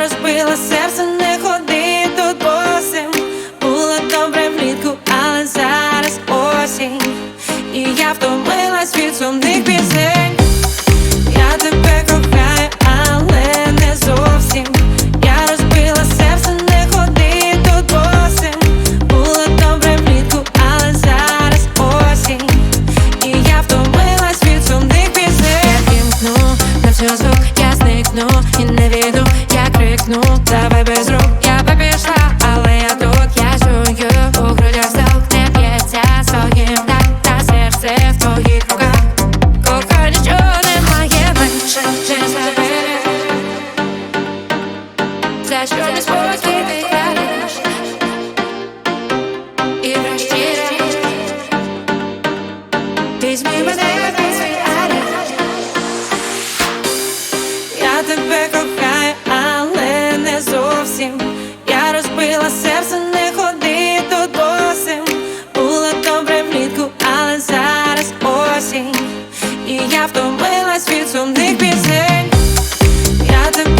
розбила серце, не ходи тут босим Було добре влітку, але зараз осінь, і я втомилась від сумних пісень. Я тебе кохаю, але не зовсім. Я розбила серце, не ходи тут босим Було добре влітку, зараз осінь, і я втомилась від сумних пісень вікно і не віду, я крикну, давай без рук, я би пішла, але я тут, я чую, у грудях став не п'ється своїм, так та серце в твоїх руках, Кока нічого немає менше, через тебе. Це що не спокій кохаю, але не зовсім. Я розбила серце, не ходи тут досим. Було добре влітку, але зараз осінь. І я втомилась від сумних пісень. Я тебе